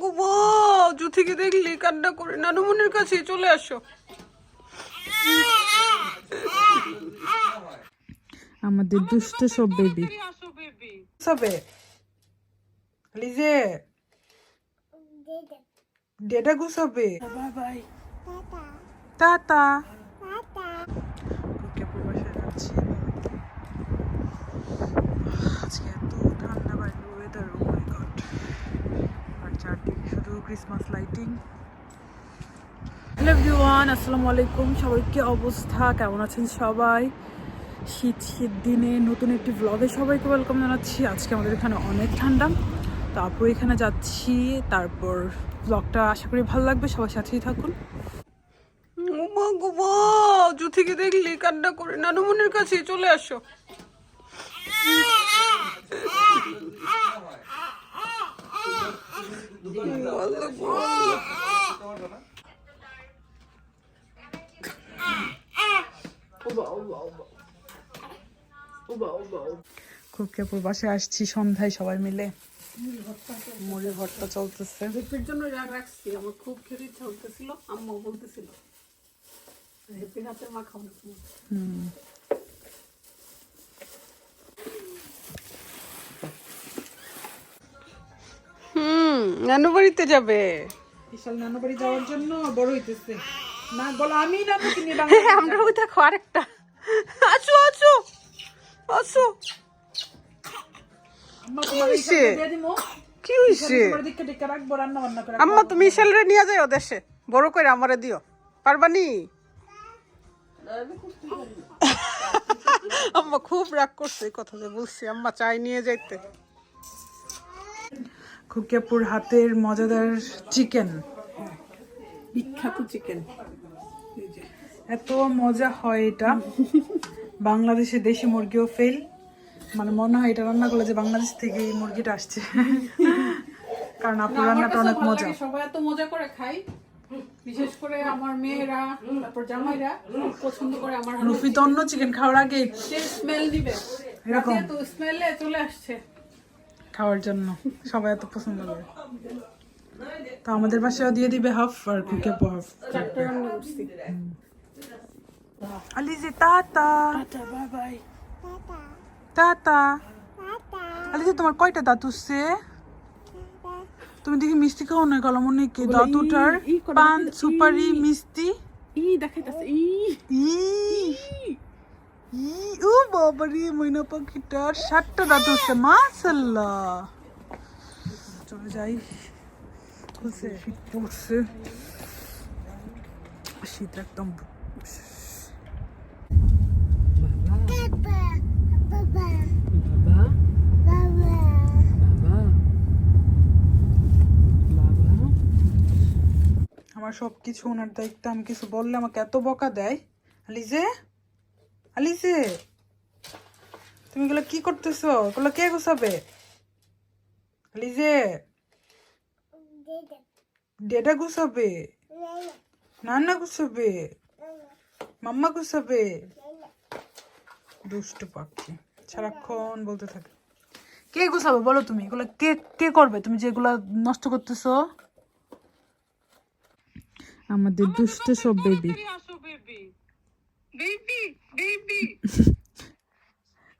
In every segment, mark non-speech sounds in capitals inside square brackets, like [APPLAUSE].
মা জুথিকে দেখলি কান্না করে। নানুমনির কাছে চলে আসো। আমাদের দুষ্ট সব বেবি। বেবি সবে? লিজে? ডেটা গুছাবে বাই টাটা কুকিয়াপুর বাসায় যাচ্ছি আজকে এত ঠান্ডা বাইরে ওয়েদার ও মাই গড আর চারদিকে শুধু ক্রিসমাস লাইটিং হ্যালো এভরিওয়ান, আসসালামু আলাইকুম। সবাই কি অবস্থা? কেমন আছেন সবাই? শীত শীত দিনে নতুন একটি ব্লগে সবাইকে ওয়েলকাম জানাচ্ছি। আজকে আমাদের এখানে অনেক ঠান্ডা। তারপর এখানে যাচ্ছি। তারপর ব্লগটা আশা করি ভালো লাগবে। সবার সাথেই থাকুন। জুথিকে দেখলি? কান্না করে নানুমনির কাছে চলে আসো। খুবকেপুর বাসায় আসছি সন্ধ্যায় সবাই মিলে। মুড়ি ভর্তা চলতেছে। হেপির জন্য রাগ রাখছি আমার খুব খেতে ইচ্ছা হতেছিল আম্মা বলতেছিল। হেপির হাতের মা খাওয়ানো হুম নানু বাড়িতে যাবে। বিশাল নানু বাড়ি যাওয়ার জন্য বড় হইতেছে। না বলো আমি নানু কিনি আমরা ওই দেখো আরেকটা। আসো আসো আসো। করে আম্মা তুমি ইশালরে নিয়ে যাও দেশে। বড় করে আমারে দিও। পারবানি [LAUGHS] আম্মা খুব রাগ করছে এই কথা যে বলছি। আম্মা চাই নিয়ে যাইতে। খুকিয়াপুর হাতের মজাদার চিকেন। বিখ্যাত চিকেন। এত মজা হয় এটা। বাংলাদেশে দেশি মুরগিও ফেল মানে মনে হয় এটা রান্না করলে যে বাংলাদেশ থেকে এই মুরগিটা আসছে। কারণ আপনার রান্নাটা অনেক মজা। সবাই এত মজা করে খাই বিশেষ করে আমার মেয়েরা তারপর জামাইরা পছন্দ করে আমার রুফি তো অন্য চিকেন খাওয়ার আগে স্মেল দিবে। এরকম। তো স্মেলে চলে আসছে। খাওয়ার জন্য। সবাই এত পছন্দ করে। তো আমাদের বাসায় দিয়ে দিবে হাফ আর কুকে হাফ। রান্না করছি। Tata bye bye. টাটা আলিজে তোমার কয়টা দাঁত উঠছে? তুমি দেখি মিষ্টি খাও না গলা মনে কি দাঁত উঠার পান সুপারি মিষ্টি। ই দেখাইতাছে ই। ই। ই ও বাবারে ময়না পাখিটার সাতটা দাঁত উঠছে মাশাল্লাহ চলে যাই। খুলছে শীত পড়ছে। শীত একদম বাবা বাবা বাবা আমার সব কিছু ওনার দায়িত্ব আমি কিছু বললে আমাকে এত বকা দেয়। আলিজে? আলিজে? তুমি এগুলো কি করতেছো? এগুলো কে গোছাবে? আলিজে? ডেডা। গুছাবে? নানা গুছাবে? মাম্মা গুছাবে? দুষ্টু পাখি। সারাক্ষণ বলতে থাকে। কে গুছাবে বলো তুমি? এগুলো কে কে করবে? তুমি যেগুলো নষ্ট করতেছো? আমাদের দুষ্ট সব বেবি। [LAUGHS]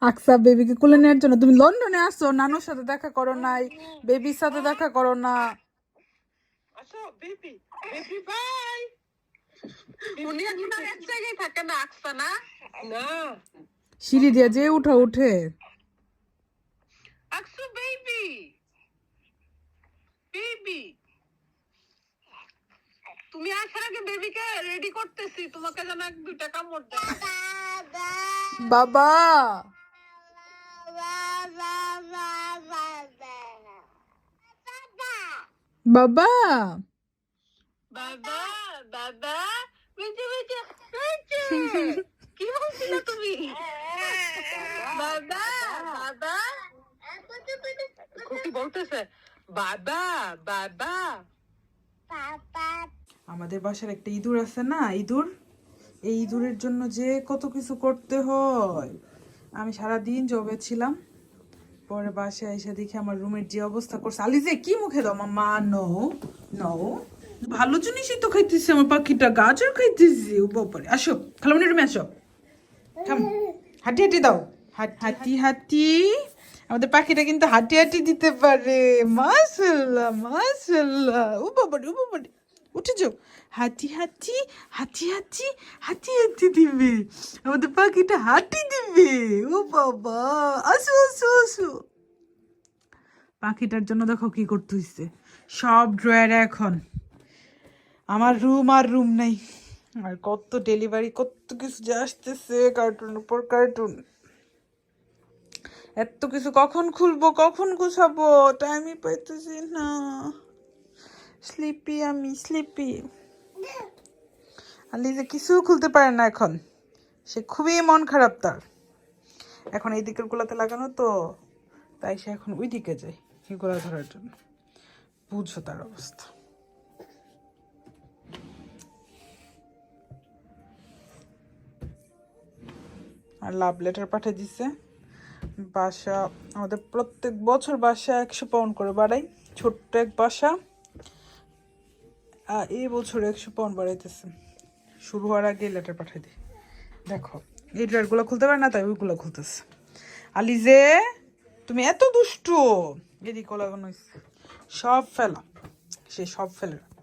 আকসা বেবিকে কোলে নেওয়ার জন্য। তুমি লন্ডনে আসো নানুর সাথে দেখা করো নাই বেবির সাথে দেখা করো না। সিঁড়ি দিয়ে যে উঠা উঠে। আকসু বেবি। বেবি তুমি আসার আগে বেবিকে রেডি করতেছি তোমাকে যেন এক দুইটা কামড় দেয়। বাবা! বাবা! বাবা বাবা বেঁচে বেঁচে কি বলছিলে তুমি? বাবা বাবা! খুকি বলতেছে? বাবা বাবা! আমাদের বাসার একটা ইঁদুর আছে না, ইঁদুর? এই ইঁদুরের জন্য যে কত কিছু করতে হয়। আমি সারা দিন জবে ছিলাম, পরে বাসায় এসে দেখি আমার রুমের যে অবস্থা করছে। আলিজে, কি মুখে দাও? আমার মা, নো নো। ভালো জিনিসই তো খাইতেছি আমার পাখিটা, গাজর খাইতেছি। বাবারে আসো খালামনি রুমে আসো। থাম, হাঁটি হাঁটি দাও। হাট- হাঁটি আমাদের পাখিটা কিন্তু হাঁটি হাঁটি দিতে পারে। মাশাল্লাহ মাশাল্লাহ। ও বাবারে ও বাবারে উঠে যাও হাঁটি হাঁটি হাঁটি হাঁটি হাঁটি হাঁটি দিবে আমাদের পাখিটা হাঁটি দিবে ও বাবা আসো আসো আসো পাখিটার জন্য দেখো কি করতে হইছে সব ড্রয়ারে এখন আমার রুম আর রুম নাই আর কত ডেলিভারি কত কিছু যে আসতেছে কার্টুন উপর কার্টুন এত কিছু কখন খুলবো কখন গুছাবো টাইমই পাইতেছি না স্লিপি আমি স্লিপি আর আলিজে কিছু খুলতে পারে না এখন। সে খুবই মন খারাপ তার। এখন এই দিকের গুলাতে লাগানো তো, তাই সে এখন ওই দিকে যায় এগুলা ধরার জন্য। বুঝো তার অবস্থা। আর লাভ লেটার পাঠিয়ে দিছে। বাসা, আমাদের প্রত্যেক বছর বাসা একশো পাউন্ড করে বাড়াই। ছোট্ট এক বাসা। এই বছর একশো পাউন্ড বাড়াইতেছে। শুরু হওয়ার আগে লেটার পাঠাই দিই। দেখো, এই ড্রয়ারগুলো খুলতে পারে না, তাই ওইগুলো খুলতেছে। আলিজে তুমি এত দুষ্টু। এদিকে লাগানো সব ফেলা। সে সব ফেলে।